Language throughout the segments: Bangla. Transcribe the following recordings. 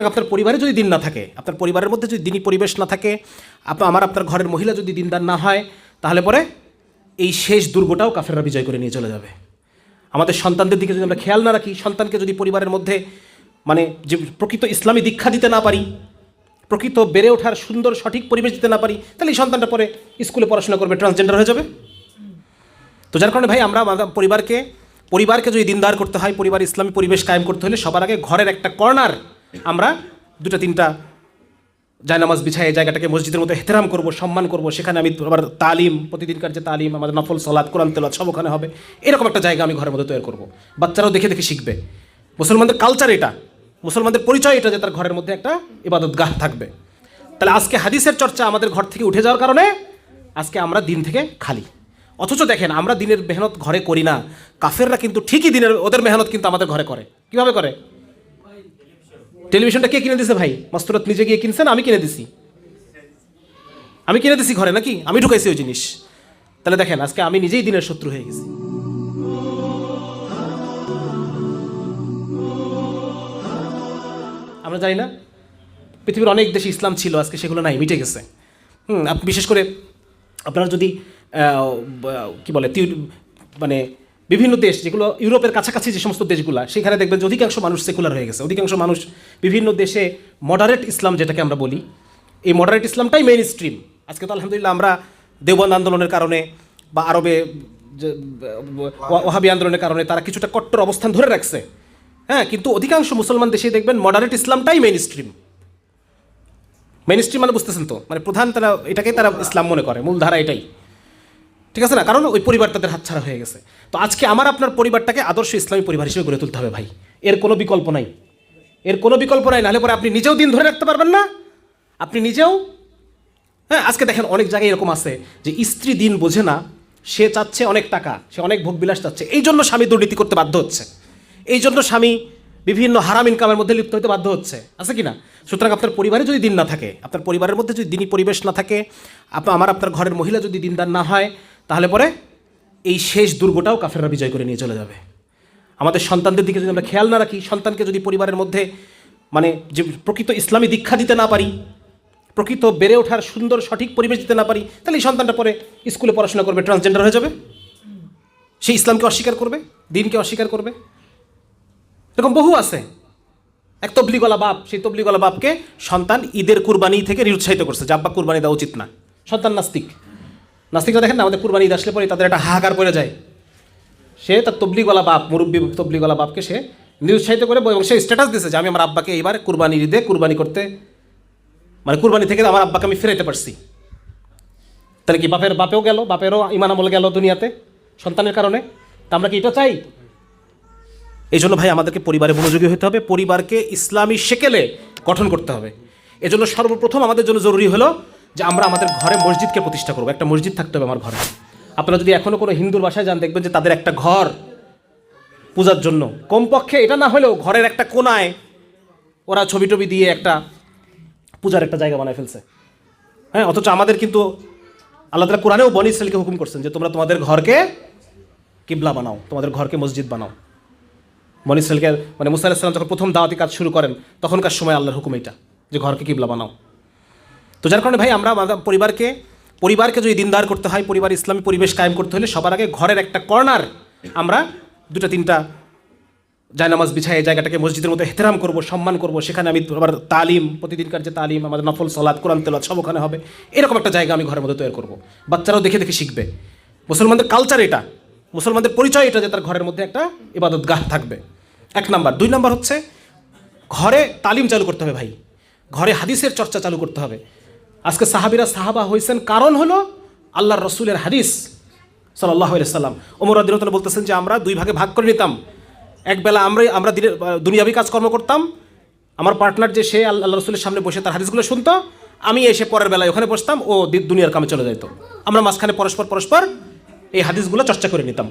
আপনার পরিবারে যদি দিন না থাকে, আপনার পরিবারের মধ্যে যদি দিনই পরিবেশ না থাকে, আপ, আমার আপনার ঘরের মহিলা যদি দিনদার না হয়, তাহলে পরে এই শেষ দুর্গটাও কাফেররা বিজয় করে নিয়ে চলে যাবে। আমাদের সন্তানদের দিকে যদি আমরা খেয়াল না রাখি, সন্তানকে যদি পরিবারের মধ্যে মানে যে প্রকৃত ইসলামী দীক্ষা দিতে না পারি, প্রকৃত বেড়ে ওঠার সুন্দর সঠিক পরিবেশ দিতে না পারি, তাহলে এই সন্তানটা পরে স্কুলে পড়াশোনা করবে ট্রান্সজেন্ডার হয়ে যাবে। তো যার কারণে ভাই, আমরা পরিবারকে পরিবারকে যদি দিনদার করতে হয়, পরিবার ইসলামী পরিবেশ কায়েম করতে হলে সবার আগে ঘরের একটা কর্নার আমরা দুটো তিনটা জায়নামাজ বিছায় জায়গাটাকে মসজিদের মতো হেতেরাম করব, সম্মান করব। সেখানে আমি আবার তালিম, প্রতিদিনকার যে তালিম আমাদের নফল সলাদ কোরআন তেলাত সব ওখানে হবে। এরকম একটা জায়গা আমি ঘরের মধ্যে তৈরি করব। বাচ্চারাও দেখে দেখে শিখবে। মুসলমানদের কালচার এটা। মুসলমানদের পরিচয় এটা যে তার ঘরের মধ্যে একটা ইবাদত গাহ থাকবে। তাহলে আজকে হাদিসের চর্চা আমাদের ঘর থেকে উঠে যাওয়ার কারণে আজকে আমরা দিন থেকে খালি। অথচ দেখেন, আমরা দিনের মেহনত ঘরে করি না। কাফেররা কিন্তু ঠিকই দিনের, ওদের মেহনত কিন্তু আমাদের ঘরে করে। কীভাবে করে? টেলিভিশনটা কে কিনে দিছে ভাই? মস্তরত নিজে গিয়ে কিনছেন, আমি কিনে দিছি। আমি কিনে দিছি ঘরে নাকি? আমি ঢুকাইছি ওই জিনিস। তাহলে দেখেন, আজকে আমি নিজেই দিনের শত্রু হয়ে গেছি। আমরা জানি না, পৃথিবীর অনেক দেশে ইসলাম ছিল, আজকে সেগুলো নাই, মিটে গেছে। হুম বিশেষ করে আপনারা যদি কি বলে মানে বিভিন্ন দেশ, যেগুলো ইউরোপের কাছাকাছি যে সমস্ত দেশগুলো, সেখানে দেখবেন যে অধিকাংশ মানুষ সেকুলার হয়ে গেছে। অধিকাংশ মানুষ বিভিন্ন দেশে মডারেট ইসলাম যেটাকে আমরা বলি, এই মডারেট ইসলামটাই মেইন স্ট্রিম আজকে তো আলহামদুলিল্লাহ আমরা দেওবন্দ আন্দোলনের কারণে বা আরবে ওয়া- আন্দোলনের কারণে তারা কিছুটা কট্টর অবস্থান ধরে রাখছে। হ্যাঁ কিন্তু অধিকাংশ মুসলমান দেশে দেখবেন মডারেট ইসলামটাই মেইন স্ট্রিম মেইন স্ট্রিম মানে বুঝতেছেন তো? মানে প্রধান তারা, এটাকেই তারা ইসলাম মনে করে, মূলধারা এটাই। ঠিক আছে না? কারণ ওই পরিবার তাদের হাতছাড়া হয়ে গেছে। তো আজকে আমার আপনার পরিবারটাকে আদর্শ ইসলামী পরিবার হিসেবে গড়ে তুলতে হবে ভাই। এর কোনো বিকল্প নাই। এর কোনো বিকল্প নাই, নাহলে পরে আপনি নিজেও দিন ধরে রাখতে পারবেন না। আপনি নিজেও হ্যাঁ আজকে দেখেন অনেক জায়গায় এরকম আছে যে স্ত্রী দিন বোঝে না, সে চাচ্ছে অনেক টাকা, সে অনেক ভোগবিলাস চাচ্ছে। এই জন্য স্বামী দুর্নীতি করতে বাধ্য হচ্ছে। এই জন্য স্বামী বিভিন্ন হারাম ইনকামের মধ্যে লিপ্ত হতে বাধ্য হচ্ছে। আছে কি না? সুতরাং আপনার পরিবারে যদি দিন না থাকে, আপনার পরিবারের মধ্যে যদি দিনই পরিবেশ না থাকে আপনার আমার আপনার ঘরের মহিলা যদি দিনদার না হয় তাহলে পরে এই শেষ দুর্গটাও কাফেররা বিজয় করে নিয়ে চলে যাবে। আমাদের সন্তানদের দিকে যদি আমরা খেয়াল না রাখি, সন্তানকে যদি পরিবারের মধ্যে মানে যে প্রকৃত ইসলামী দীক্ষা দিতে না পারি, প্রকৃত বেড়ে ওঠার সুন্দর সঠিক পরিবেশ দিতে না পারি, তাহলে এই সন্তানটা পরে স্কুলে পড়াশোনা করবে ট্রান্সজেন্ডার হয়ে যাবে। সে ইসলামকে অস্বীকার করবে, দিনকে অস্বীকার করবে। এরকম বহু আছে। এক তবলিগলা বাপ, সেই তবলিগলা বাপকে সন্তান ঈদের কুরবানি থেকে নিরুৎসাহিত করছে, যে কুরবানি দেওয়া উচিত না। সন্তান নাস্তিক। নাস্তিকরা দেখেন না, আমাদের কুরবানি ঈদ আসলে পরে তাদের একটা হাহাকার পড়ে যায়। সে তার তবলিগলা বাপ, মুরব্বী তবলিগলা বাপকে সে নিরুৎসাহিত করে এবং সে স্ট্যাটাস দিয়েছে যে আমি আমার আব্বাকে এইবার কুরবানি ঈদে কুরবানি করতে মানে কুরবানি থেকে আমার আব্বাকে আমি ফেরাইতে পারছি। তাহলে কি বাপের বাপেও গেল? বাপেরও ইমান আমল গেল দুনিয়াতে সন্তানের কারণে? তা আমরা কি এটা চাই? এই জন্য ভাই, আমাদেরকে পরিবারে মনোযোগী হতে হবে, পরিবারকে ইসলামী সেকেলে গঠন করতে হবে। এজন্য সর্বপ্রথম আমাদের জন্য জরুরি হলো যে আমরা আমাদের ঘরে মসজিদকে প্রতিষ্ঠা করব, একটা মসজিদ থাকতে হবে আমার ঘরে। আপনারা যদি এখনও কোনো হিন্দুর বাসায় যান, দেখবেন যে তাদের একটা ঘর পূজার জন্য। কমপক্ষে এটা না হলেও ঘরের একটা কোনায় ওরা ছবি টবি দিয়ে একটা পূজার একটা জায়গা বানায় ফেলছে। হ্যাঁ অথচ আমাদের কিন্তু আল্লাহ তালা কোরআনেও বনি ইসরায়েলকে হুকুম করছেন যে তোমরা তোমাদের ঘরকে কিবলা বানাও, তোমাদের ঘরকে মসজিদ বানাও। বনি ইসরায়েলকে মানে মুসা যখন প্রথম দাওয়াতি কাজ শুরু করেন, তখনকার সময় আল্লাহর হুকুম এটা যে ঘরকে কিবলা বানাও। তো যার কারণে ভাই আমরা পরিবারকে পরিবারকে যদি দিনদার করতে হয়, পরিবার ইসলামী পরিবেশ কায়েম করতে হলে সবার আগে ঘরের একটা কর্নার আমরা দুটো তিনটা জায়নামাজ বিছায় জায়গাটাকে মসজিদের মতো হেতেরাম করব, সম্মান করব। সেখানে আমি আবার তালিম, প্রতিদিনকার যে তালিম, আমাদের নফল সলাদ কোরআন তেলাত সব ওখানে হবে। এরকম একটা জায়গা আমি ঘরের মধ্যে তৈরি করব। বাচ্চারাও দেখে দেখে শিখবে। মুসলমানদের কালচার এটা। মুসলমানদের পরিচয় এটা যে তার ঘরের মধ্যে একটা ইবাদত গাহ থাকবে। এক নাম্বার। দুই নাম্বার হচ্ছে, ঘরে তালিম চালু করতে হবে ভাই। ঘরে হাদিসের চর্চা চালু করতে হবে। আজকে সাহাবিরা সাহাবা হয়েছেন কারণ হলো আল্লাহর রসুলের হাদিস সাল্লাহ সাল্লাম ওমর আদিরতলা বলতেছেন যে, আমরা দুই ভাগে ভাগ করে নিতাম। একবেলা আমরাই, আমরা দিনের, দুনিয়াবি কাজকর্ম করতাম। আমার পার্টনার যে, সে আল্লাহ আল্লাহ রসুলের সামনে বসে তার হাদিসগুলো শুনতো। আমি এসে পরের বেলায় ওখানে বসতাম, ও দুনিয়ার কামে চলে যেত আমরা মাঝখানে পরস্পর পরস্পর এই হাদিসগুলো চর্চা করে নিতাম।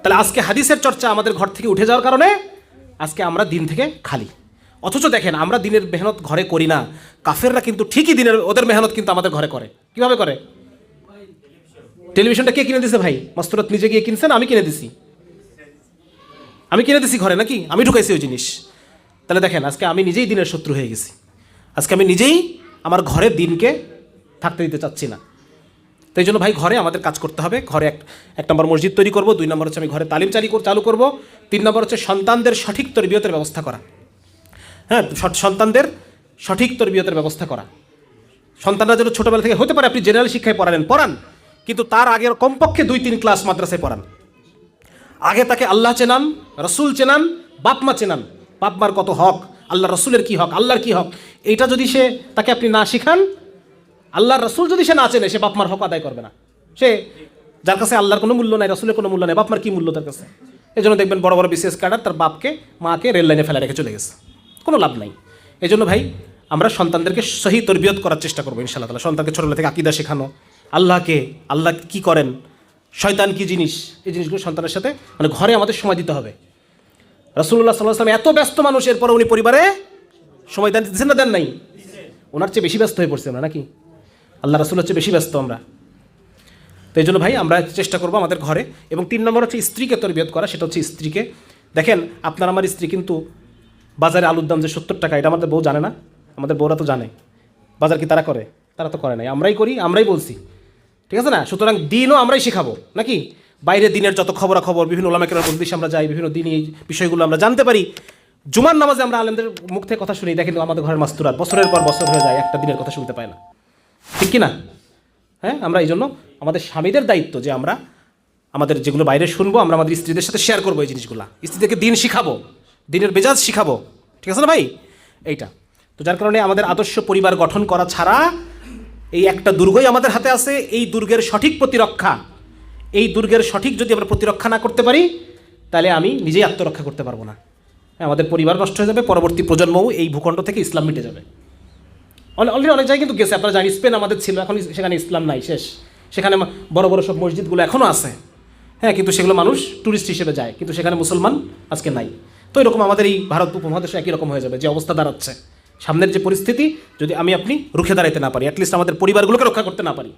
তাহলে আজকে হাদিসের চর্চা আমাদের ঘর থেকে উঠে যাওয়ার কারণে আজকে আমরা দিন থেকে খালি। অথচ দেখেন, আমরা দিনের মেহনত ঘরে করি না। কাফেররা কিন্তু ঠিকই দিনের, ওদের মেহনত কিন্তু আমাদের ঘরে করে। কীভাবে করে? টেলিভিশনটা কে কিনে দিছে ভাই? মস্তরত নিজে গিয়ে কিনছেন? আমি কিনে দিছি। আমি কিনে দিছি ঘরে নাকি? আমি ঢুকাইছি ওই জিনিস। তাহলে দেখেন, আজকে আমি নিজেই দিনের শত্রু হয়ে গেছি। আজকে আমি নিজেই আমার ঘরের দিনকে থাকতে দিতে চাচ্ছি না। তো এই জন্য ভাই, ঘরে আমাদের কাজ করতে হবে। ঘরে এক এক নম্বর মসজিদ তৈরি করব, দুই নম্বর হচ্ছে আমি ঘরে তালিম চালি চালু করব। তিন নম্বর হচ্ছে সন্তানদের সঠিক তরবিয়তের ব্যবস্থা করা। হ্যাঁ সন্তানদের সঠিক তরবিয়তের ব্যবস্থা করা। সন্তানরা যেন ছোটোবেলা থেকে, হতে পারে আপনি জেনারেল শিক্ষায় পড়ালেন, পড়ান, কিন্তু তার আগের কমপক্ষে দুই তিন ক্লাস মাদ্রাসায় পড়ান। আগে তাকে আল্লাহ চেনান, রসুল চেনান বাপমা চেনান। বাপ মার কত হক, আল্লাহ রসুলের কি হক, আল্লাহর কি হক, এইটা যদি সে, তাকে আপনি না শিখান, আল্লাহর রসুল যদি সে না চেনে, সে বাপমার হক আদায় করবে না। সে, যার কাছে আল্লাহর কোনো মূল্য নাই, রসুলের কোনো মূল্য নাই, বাপ মার কি মূল্য তার কাছে? এই জন্য দেখবেন বড় বড় বিশেষ ক্যাডার তার বাপকে, মাকে রেল লাইনে ফেলে রেখে চলে গেছে। কোনো লাভ নাই। এই জন্য ভাই, আমরা সন্তানদেরকে সহি তরবিয়ত করার চেষ্টা করব ইনশাআল্লাহ তালা সন্তানকে ছোটবেলা থেকে আকিদা শেখানো, আল্লাহকে, আল্লাহ কি করেন, শয়তান কি জিনিস, এই জিনিসগুলো সন্তানের সাথে মানে ঘরে আমাদের সময় দিতে হবে। রসুল্লাহ সাল্লাহ আসলাম এত ব্যস্ত মানুষ এরপরে উনি পরিবারে সময় দেন দিচ্ছেন না দেন নাই? ওনার চেয়ে বেশি ব্যস্ত হয়ে পড়ছে আমরা নাকি? আল্লাহ রসুলের চেয়ে বেশি ব্যস্ত আমরা। তো এই জন্য ভাই, আমরা চেষ্টা করব আমাদের ঘরে। এবং তিন নম্বর হচ্ছে স্ত্রীকে তরবিয়ত করা, সেটা হচ্ছে স্ত্রীকে। দেখেন, আপনার, আমার স্ত্রী কিন্তু বাজারে আলুর দাম যে সত্তর টাকা, এটা আমাদের বউ জানে না। আমাদের বউরা তো জানে। বাজার কি তারা করে? তারা তো করে নাই। আমরাই করি, আমরাই বলছি। ঠিক আছে না? সুতরাং দিনও আমরাই শেখাবো, নাকি? বাইরে দিনের যত খবরাখবর, বিভিন্ন ওলামাকের উদ্দেশ্যে আমরা যাই, বিভিন্ন দিন এই বিষয়গুলো আমরা জানতে পারি। জুমার নামাজে আমরা আলেমদের মুখ থেকে কথা শুনি, দেখেন আমাদের ঘরের মাস্তুরাত। বছরের পর বছর হয়ে যায়, একটা দিনের কথা শুনতে পায় না। ঠিক কি না? হ্যাঁ আমরা এই জন্য আমাদের স্বামীদের দায়িত্ব যে আমরা আমাদের যেগুলো বাইরে শুনব, আমরা আমাদের স্ত্রীদের সাথে শেয়ার করব এই জিনিসগুলো। স্ত্রীদেরকে দিন শিখাবো। দিনের বেজাজ শিখাবো। ঠিক আছে না ভাই? এইটা। তো যার কারণে আমাদের আদর্শ পরিবার গঠন করা ছাড়া এই একটা দুর্গই আমাদের হাতে আছে এই দুর্গের সঠিক প্রতিরক্ষা। এই দুর্গের সঠিক যদি আমরা প্রতিরক্ষা না করতে পারি তাহলে আমি নিজেই আত্মরক্ষা করতে পারব না। হ্যাঁ, আমাদের পরিবার নষ্ট হয়ে যাবে পরবর্তী প্রজন্মও এই ভূখণ্ড থেকে ইসলাম মিটে যাবে। অলরেডি অনেক জায়গায় কিন্তু গেছে আপনারা জানেন স্পেন আমাদের ছিল এখন সেখানে ইসলাম নাই শেষ। সেখানে বড় বড় সব মসজিদগুলো এখনও আছে। হ্যাঁ কিন্তু সেগুলো মানুষ ট্যুরিস্ট হিসেবে যায় কিন্তু সেখানে মুসলমান আজকে নাই। তো এরকম আমাদের এই ভারত উপমহাদেশে একই রকম হয়ে যাবে, যে অবস্থা দাঁড়াচ্ছে। সামনের যে পরিস্থিতি, যদি আমি আপনি রুখে দাঁড়াইতে না পারি অ্যাটলিস্ট আমাদের পরিবারগুলোকে রক্ষা করতে না পারি।